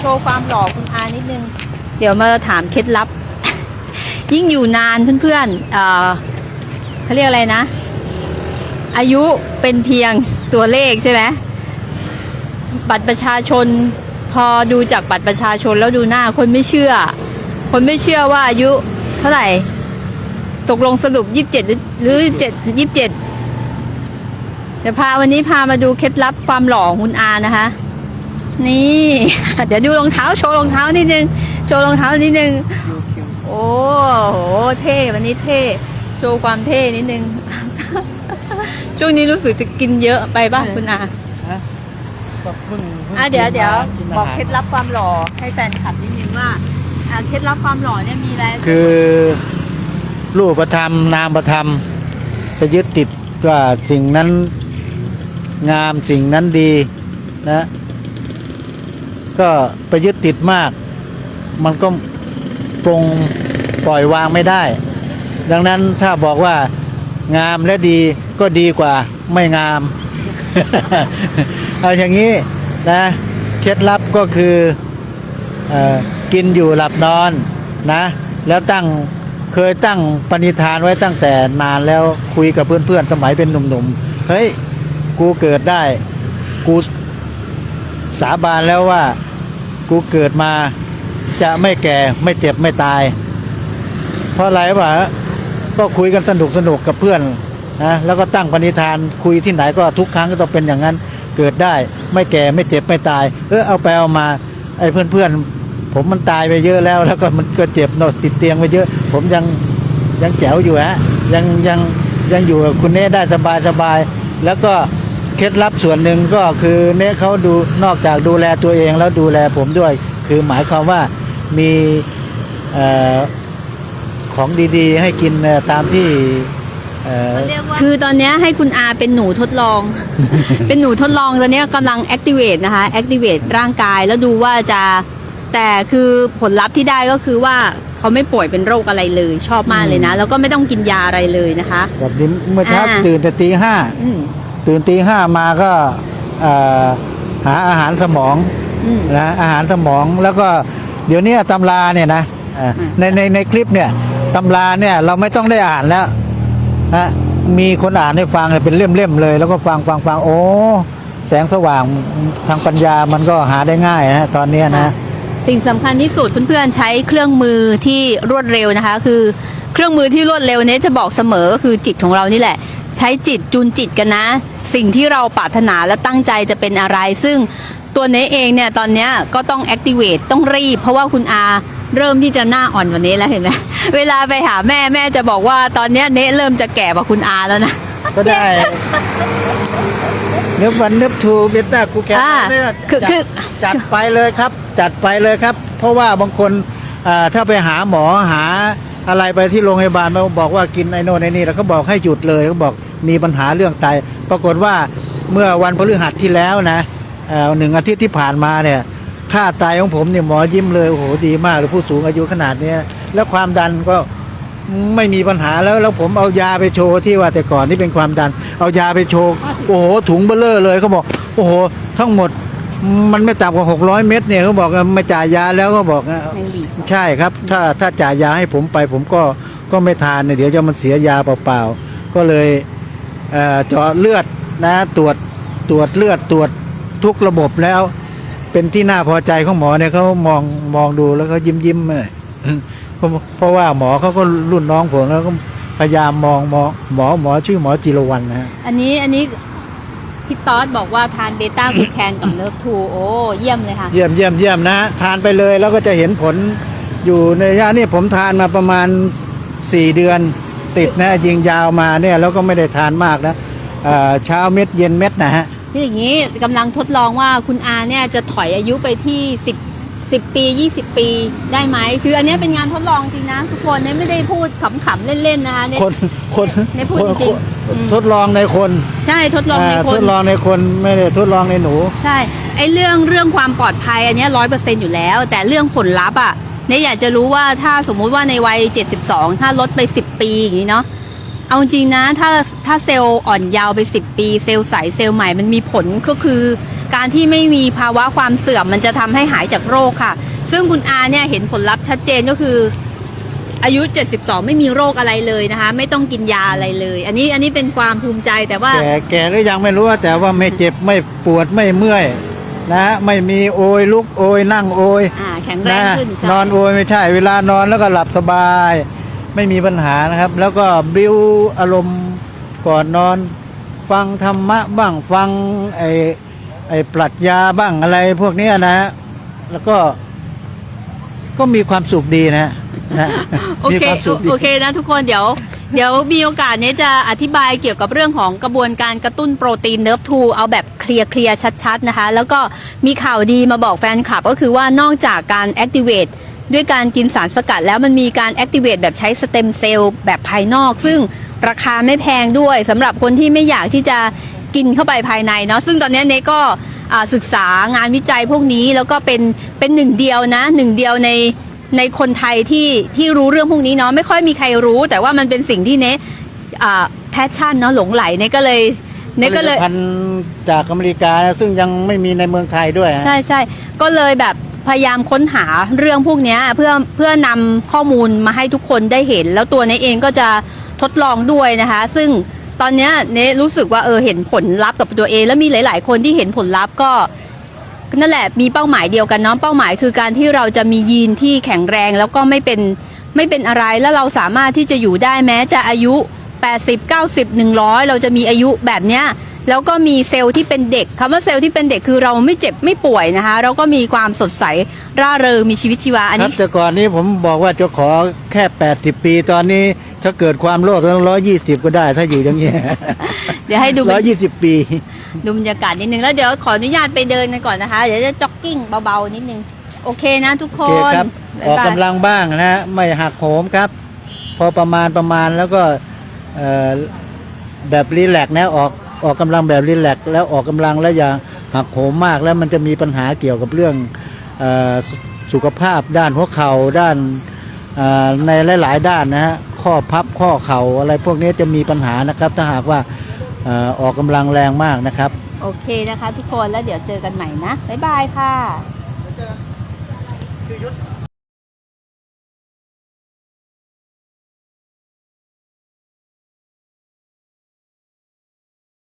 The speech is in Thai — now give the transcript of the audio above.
โชว์ความหล่อคุณอานิดนึง เดี๋ยวมาถามเคล็ดลับ ยิ่งอยู่นานเพื่อนๆเเขาเรียกอะไรนะ อายุเป็นเพียงตัวเลขใช่ไหมบัตรประชาชนพอดูจากบัตรประชาชนแล้วดูหน้าคนไม่เชื่อ คนไม่เชื่อว่าอายุเท่าไหร่ ตกลงสรุปยี่สิบเจ็ดหรือเจ็ดยี่สิบเจ็ดเดี๋ยวพาวันนี้พามาดูเคล็ดลับความหล่อของคุณอานะคะ นี่ เดี๋ยวดูรองเท้าโชว์รองเท้านิดนึง โชว์รองเท้านิดนึง โอ้โห เท่วันนี้เท่ โชว์ความเท่นิดนึง ช่วงนี้รู้สึกจะกินเยอะไปบ้างคุณอาก็เพิ่งพิ่งอะเดี๋ยวกินเดี๋ยวมากินบอกอาหารเคล็ดลับความหล่อให้แฟนคลับนิดนึงว่าอ่าเคล็ดลับความหล่อเนี่ยมีอะไร คือรูปธรรมนามธรรมไปยึดติดว่าสิ่งนั้นงามสิ่งนั้นดีนะ ก็ไปยึดติดมาก มันก็ปรงปล่อยวางไม่ได้ ดังนั้นถ้าบอกว่างามและดีก็ดีกว่าไม่งาม เอาอย่างนี้นะ เคล็ดลับก็คือออกินอยู่หลับนอนนะ แล้วตั้งเคยตั้งปณิธานไว้ตั้งแต่นานแล้วคุยกับเพื่อนๆสมัยเป็นหนุ่มๆ เฮ้ย กูเกิดได้ กูสาบานแล้วว่า กูเกิดมา จะไม่แก่ไม่เจ็บไม่ตาย เพราะอะไรวะก็คุยกันสนุกสนุกกับเพื่อนนะแล้วก็ตั้งปณิธานคุยที่ไหนก็ทุกครั้งก็ต้องเป็นอย่างนั้น เกิดได้ไม่แก่ไม่เจ็บไม่ตาย เออเอาไปเอามาไอ้เพื่อนเพื่อนๆผมมันตายไปเยอะแล้ว แล้วก็มันก็เจ็บนอะติดเตียงไปเยอะ ผมยังยังแจ๋วอยู่ฮะยังยังยังอยู่กับคุณเน่ได้สบายสบายแล้วก็ เคล็ดลับส่วนหนึ่งก็คือเน่เขาดูนอกจากดูแลตัวเองแล้วดูแลผมด้วย คือหมายความว่ามีเอ่อของดีๆ ให้กินเอ่อตามที่เอ่อคือตอนเนี้ยให้คุณอาเป็นหนูทดลอง เป็นหนูทดลองตอนเนี้ยกำลัง activate นะคะ activate ร่างกายแล้วดูว่าจะแต่คือผลลัพธ์ที่ได้ก็คือว่าเขาไม่ป่วยเป็นโรคอะไรเลย ชอบมากเลยนะ แล้วก็ไม่ต้องกินยาอะไรเลยนะคะแบบนี้เมื่อเช้าอ่าตื่นแต่ตีห้าอืม ตื่นตีห้ามาก็เอ่อหาอาหารสมองอืมนะอาหารสมองแล้วก็เดี๋ยวนี้ตำราเนี่ยนะอ่าอืมในในในคลิปเนี่ยตำราเนี่ยเราไม่ต้องได้อ่านแล้วฮะมีคนอ่านให้ฟังเนี่ยเป็นเล่มๆเลย แล้วก็ฟังฟังฟังโอ้แสงสว่างทางปัญญามันก็หาได้ง่ายนะตอนเนี้ยนะ สิ่งสำคัญที่สุดเพื่อนๆใช้เครื่องมือที่รวดเร็วนะคะ คือ เครื่องมือที่รวดเร็วเนี้จะบอกเสมอก็คือจิตของเรานี่แหละ ใช้จิตจูนจิตกันนะ สิ่งที่เราปรารถนาและตั้งใจจะเป็นอะไร ซึ่งตัวเนเองเนี่ยตอนเนี้ยก็ต้อง activate ต้องรีบ เพราะว่าคุณอาเริ่มที่จะหน้าอ่อนกวันนี้แล้วเห็นไหมเวลาไปหาแม่แม่จะบอกว่าตอนเนี้ยเนเริ่มจะแก่กว่าคุณอาแล้วนะก็ได้เนื้อวันเนื้อทูเบต้ากูแกนอ่าเนี่ยคือจัดคือจัดไปเลยครับ จัดไปเลยครับ เพราะว่าบางคนอ่าถ้าไปหาหมอหาอะไรไปที่โรงพยาบาลมาบอกว่ากินไอโน่นไอนี่แล้วเขาบอกให้หยุดเลยเขาบอกมีปัญหาเรื่องไต ปรากฏว่าเมื่อวันพฤหัสที่แล้วนะหนึ่งอาทิตย์ที่ผ่านมาเนี่ยค่าไตของผมเนี่ยหมอยิ้มเลยโอ้โหดีมากเลยผู้สูงอายุขนาดนี้แล้วความดันก็ไม่มีปัญหาแล้วแล้วผมเอายาไปโชว์ที่ว่าแต่ก่อนที่เป็นความดัน เอายาไปโชว์โอ้โหถุงเบลเลอร์เลยเขาบอกโอ้โห ทั้งหมด มันไม่ต่ำกว่า600เม็ดเนี่ยเขาบอกไม่จ่ายยาแล้วก็บอกใช่ครับ ถ้าถ้าจ่ายยาให้ผมไป ผมก็ก็ไม่ทานเนี่ยเดี๋ยวจะมันเสียยาเปล่าๆก็เลยเอ่อเจาะเลือดนะตรวจตรวจเลือดตรวจทุกระบบแล้ว เป็นที่น่าพอใจของหมอเนี่ยเขามองมองดูแล้วเขายิ้มยิ้มเลยเพราะว่าหมอเขาก็รุ่นน้องผมแล้วก็พยายามมองหมอหมอหมอชื่อหมอจิรวรรณนะฮะอันนี้อันนี้ พี่ต๊อดบอกว่าทานเบต้ากูแคนกับเลิฟทูโอ้เยี่ยมเลยค่ะ เยี่ยมเยี่ยมเยี่ยมนะฮะทานไปเลยแล้วก็จะเห็นผลอยู่ในระยะนี่ผมทานมาประมาณ 4 เดือน ติดนะยิงยาวมาเนี่ยแล้วก็ไม่ได้ทานมากนะเอ่อเช้าเม็ดเย็นเม็ดนะฮะคืออย่างนี้กำลังทดลองว่าคุณอาเนี่ยจะถอยอายุไปที่ 10 10 ปี 20 ปีได้ไหมคืออันเนี้ยเป็นงานทดลองจริงนะทุกคนเนี่ยไม่ได้พูดขำๆเล่นๆนะคะเนี่ย คนคนไม่พูดคนจริงคนอืม ทดลองในคนใช่ทดลองในาคทน ดลองในคนไม่ได้ทดลองในหนู ใช่ไอ้เรื่องเรื่องความปลอดภัยอันเนี้ร้อยเปอร์เซ็นอยู่แล้ว แต่เรื่องผลลัพธ์อะเนี่ยอยากจะรู้ว่าถ้าสมมุติว่าในวัย 72 ถ้าลดไป 10 ปีอย่างนี้เนาะเอาจริงนะถ้าถ้าเซลล์อ่อนยาวไป 10 ปี เซลล์ใสเซลล์ใหม่มันมีผลก็คือ การที่ไม่มีภาวะความเสื่อมมันจะทำให้หายจากโรคค่ะ ซึ่งคุณอาเนี่ยเห็นผลลัพธ์ชัดเจนก็คือ อายุ 72 ไม่มีโรคอะไรเลยนะคะ ไม่ต้องกินยาอะไรเลย อันนี้อันนี้เป็นความภูมิใจแต่ว่าแก่แก่หรือยังไม่รู้แต่ว่าไม่เจ็บไม่ปวดไม่เมื่อยนะฮะไม่มีโอยลุกโอยนั่งโอยอ่าแข็งแรงนะขึ้นใช่นอนโอยไม่ใช่เวลานอนแล้วก็หลับสบาย ไม่มีปัญหานะครับ แล้วก็บิวอารมณ์ก่อนนอน ฟังธรรมะบ้างฟังไอ้ ไอ้ปรัชญาบ้างอะไรพวกเนี้ยนะฮะแล้วก็ก็มีความสุขดีนะฮะนะโอมีเคความสุขดีโอเคนะทุกคนเดี๋ยว เดี๋ยวมีโอกาสเนี้ยจะอธิบายเกี่ยวกับเรื่องของกระบวนการกระตุ้นโปรตีนเนิร์ฟทูเอาแบบเคลียร์เคลียร์ชัดๆนะคะ แล้วก็มีข่าวดีมาบอกแฟนคลับก็คือว่านอกจากการ activate ด้วยการกินสารสกัดแล้วมันมีการ activate แบบใช้สเต็มเซลล์แบบภายนอก ซึ่งราคาไม่แพงด้วยสำหรับคนที่ไม่อยากที่จะ กินเข้าไปภายในเนาะซึ่งตอนเนี้ยเนก็อ่าศึกษางานวิจัยพวกนี้แล้วก็เป็นเป็นหนึ่งเดียวนะหนึ่งเดียวในในคนไทยที่ที่รู้เรื่องพวกนี้เนาะไม่ค่อยมีใครรู้ แต่ว่ามันเป็นสิ่งที่เนแพชชั่นเนาะหลงไหลเนก็เลยเนก็เลยผลิตภัณฑ์จากอเมริกานะซึ่งยังไม่มีในเมืองไทยด้วยฮะใช่ใช่ก็เลยแบบพยายามค้นหาเรื่องพวกเนี้ยเพื่อเพื่อนำข้อมูลมาให้ทุกคนได้เห็น แล้วตัวเนเองก็จะทดลองด้วยนะคะ ซึ่ง ตอนเนี้ยเนรู้สึกว่าเออเห็นผลลัพธ์กับตัวเอง แล้วมีหลาย ๆ คนที่เห็นผลลัพธ์ก็นั่นแหละมีเป้าหมายเดียวกันเนาะเป้าหมายคือการที่เราจะมียีนที่แข็งแรงแล้วก็ไม่เป็นไม่เป็นอะไรแล้วเราสามารถที่จะอยู่ได้แม้จะอายุ 80 90 100 เราจะมีอายุแบบเนี้ยแล้วก็มีเซลล์ที่เป็นเด็กคำว่าเซลล์ที่เป็นเด็กคือเราไม่เจ็บไม่ป่วยนะคะเราก็มีความสดใสร่าเริงมีชีวิตชีวาอันครันี้บแต่ก่อนนี้ผมบอกว่าจะขอแค่ 80 ปีตอนนี้ ถ้าเกิดความโลภต้องร้อยยี่สิบก็ได้ ถ้าอยู่อย่างเงี้ยเดี๋ยวให้ดูร้อยยี่สิบปีดูบรรยากาศนิดนึงแล้วเดี๋ยวขออนุญาตไปเดินกันก่อนนะคะ เดี๋ยวจะจ็อกกิ้งเบาๆนิดนึง โอเคนะทุกคโอเคนครับบ๊าอยอกบายกำลังบ้างนะฮะไม่หักโหมครับ พอประมาณประมาณแล้วก็เอ่อแบบรีแลกซ์นะออกออกกำลังแบบรีแลกซ์แล้วออกกำลังแล้วอย่าหักโหมมากแล้วมันจะมีปัญหาเกี่ยวกับเรื่องเออสสุขภาพด้านหัวเข่าด้านเอ่อในหลาย ๆ ด้านนะฮะ ข้อพับข้อเข่าอะไรพวกนี้จะมีปัญหานะครับ ถ้าหากว่าออกกำลังแรงมากนะครับ โอเคนะคะทุกคนแล้วเดี๋ยวเจอกันใหม่นะ บ๊ายบายค่ะ